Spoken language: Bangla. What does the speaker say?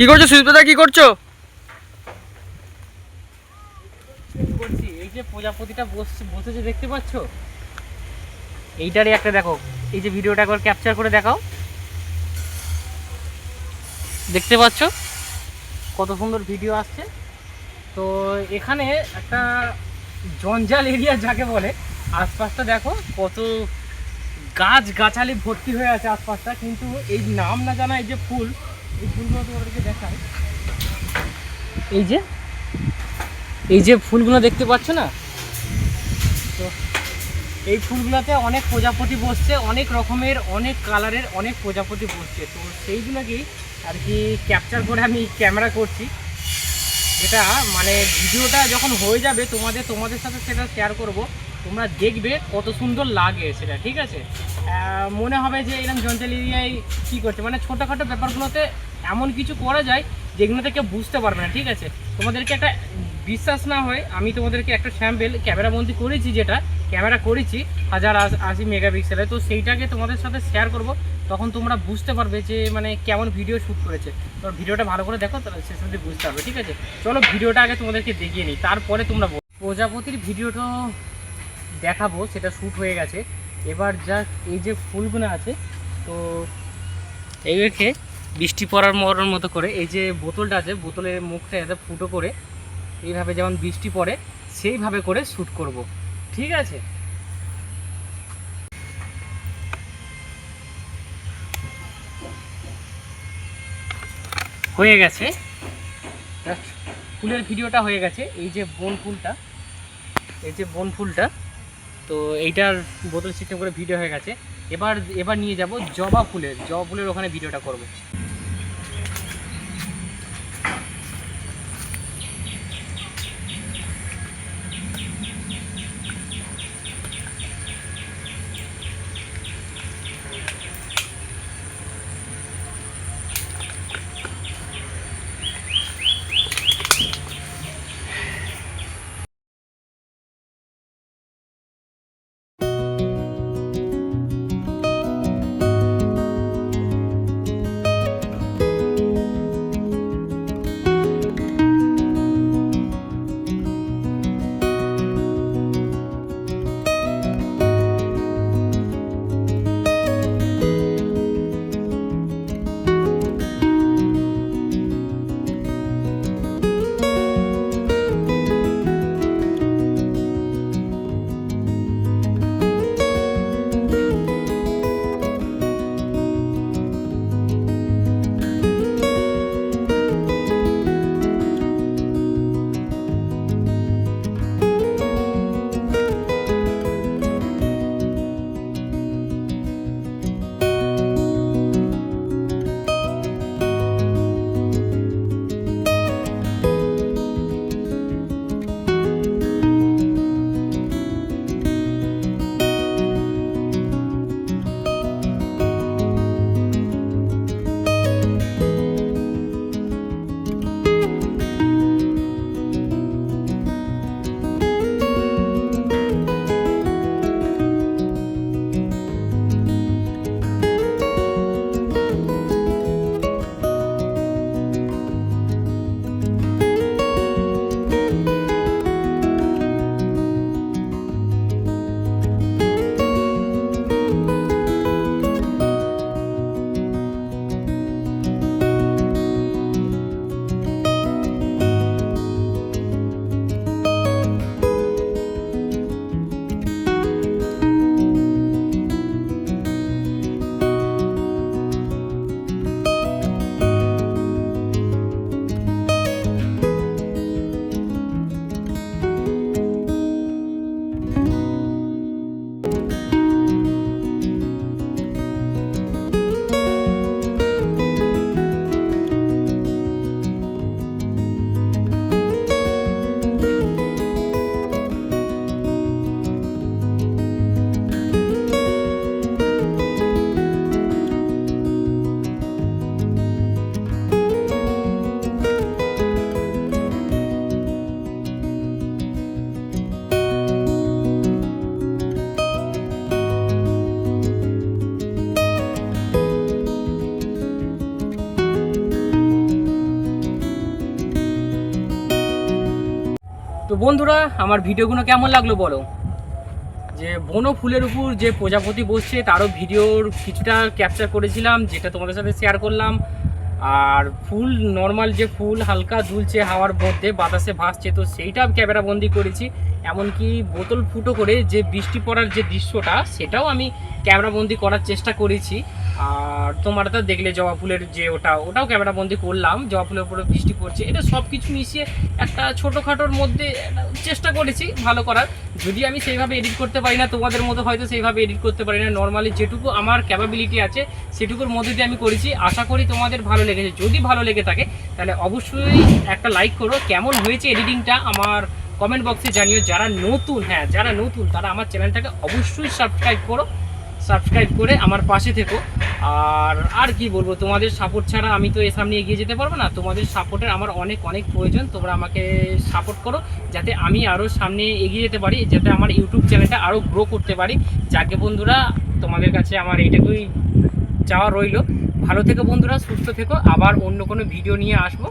কি করছ সুদীপ্তা কি করছ? করছি, এই যে প্রজাপতিটা বসেছে দেখতে পাচ্ছ? এইটারই একটা, দেখো, এই যে ভিডিওটা একবার ক্যাপচার করে দেখাও। দেখতে পাচ্ছ? কত সুন্দর ভিডিও আসছে। তো এখানে একটা জঞ্জাল এরিয়া যাকে বলে, আশপাশটা দেখো, কত গাছ গাছালি ভর্তি হয়ে আছে আশপাশটা, কিন্তু এই নাম না জানা এই যে ফুল এই ফুলগুলো তোমাদেরকে এই যে এই যে ফুলগুলো দেখতে পাচ্ছ না? তো এই ফুলগুলোতে অনেক প্রজাপতি বসছে, অনেক রকমের, অনেক কালারের অনেক প্রজাপতি বসছে। তো সেইগুলোকেই আর কি ক্যাপচার করে আমি ক্যামেরা করছি। এটা মানে ভিডিওটা যখন হয়ে যাবে, তোমাদের তোমাদের সাথে সেটা শেয়ার করব। তোমরা দেখবে কত সুন্দর লাগে সেটা, ঠিক আছে? মনে হবে যে এরকম জঞ্জাল এরিয়ায় কী করছে? মানে ছোটোখাটো ব্যাপারগুলোতে এমন কিছু করা যায় যেগুলোতে কেউ বুঝতে পারবে না, ঠিক আছে? তোমাদেরকে একটা বিশ্বাস না হয়, আমি তোমাদেরকে একটা স্যাম্পেল ক্যামেরাবন্দি করেছি যেটা ক্যামেরা করেছি, হাজার আশ- মেগাপিক্সেলে তো সেইটাকে তোমাদের সাথে শেয়ার করব, তখন তোমরা বুঝতে পারবে যে মানে কেমন ভিডিও শ্যুট করেছে। তো ভিডিওটা ভালো করে দেখো শেষ অবধি বুঝতে পারবে ঠিক আছে? চলো ভিডিওটা আগে তোমাদেরকে দেখিয়ে নিই, তারপরে তোমরা প্রজাপতির ভিডিওটা দেখাবো, সেটা শ্যুট হয়ে গেছে। এবার যা এই যে ফুলগুলো আছে, তো এইগুলোকে বৃষ্টি পড়ার মরার মতো করে, এই যে বোতলটা আছে, বোতলের মুখটা এতে ফুটো করে, এইভাবে যেমন বৃষ্টি পড়ে, সেইভাবে করে শ্যুট করব। ঠিক আছে? হয়ে গেছে। ফুলের ভিডিওটা হয়ে গেছে। এই যে বন ফুলটা, এই যে বন ফুলটা তো এইটার বোতল সিস্টেম করে ভিডিও হয়ে গেছে। এবার এবার নিয়ে যাব জবা ফুলের। জবা ফুলের ওখানে ভিডিওটা করব। তো বন্ধুরা, আমার ভিডিওগুলো কেমন লাগল বলো? যে বনো ফুলের উপর যে প্রজাপতি বসছে, তারও ভিডিওর কিছুটা ক্যাপচার করেছিলাম, যেটা তোমাদের সাথে শেয়ার করলাম। আর ফুল নর্মাল যে ফুল হালকা দুলছে হাওয়ার মধ্যে, বাতাসে ভাসছে, তো সেইটা ক্যামেরা বন্দি করেছি। এমনকি বোতল ফুটো করে যে বৃষ্টি পড়ার যে দৃশ্যটা, সেটাও আমি ক্যামেরা বন্দি করার চেষ্টা করেছি। আর তোমার তো দেখলে জবা ফুলের যে ওটা, ওটাও ক্যামেরা বন্দি করলাম, জবা ফুলের উপরে বৃষ্টি পড়ছে, এটা সব কিছু মিশিয়ে একটা ছোটোখাটোর মধ্যে চেষ্টা করেছি ভালো করার। যদি আমি সেইভাবে এডিট করতে পারি না, তোমাদের মতো হয়তো সেইভাবে এডিট করতে পারি না। নর্মালি যেটুকু আমার ক্যাপাবিলিটি আছে, সেটুকুর মধ্যে দিয়ে আমি করেছি। আশা করি তোমাদের ভালো লেগেছে। যদি ভালো লেগে থাকে, তাহলে অবশ্যই একটা লাইক করো। কেমন হয়েছে এডিটিংটা আমার কমেন্ট বক্সে জানিও। যারা নতুন হ্যাঁ যারা নতুন, তারা আমার চ্যানেলটাকে অবশ্যই সাবস্ক্রাইব করো। সাবস্ক্রাইব করে আমার পাশে থেকো। আর আর কি বলব, তোমাদের সাপোর্ট ছাড়া আমি তো এ সামনে এগিয়ে যেতে পারব না। তোমাদের সাপোর্টের আমার অনেক অনেক প্রয়োজন। তোমরা আমাকে সাপোর্ট করো, যাতে আমি আরও সামনে এগিয়ে যেতে পারি, যাতে আমার ইউটিউব চ্যানেলটা আরও গ্রো করতে পারি। যাকে বন্ধুরা, তোমাদের কাছে আমার এইটুকুই চাওয়া রইল। ভালো থেকো বন্ধুরা, সুস্থ থেকো। আবার অন্য কোনো ভিডিও নিয়ে আসব।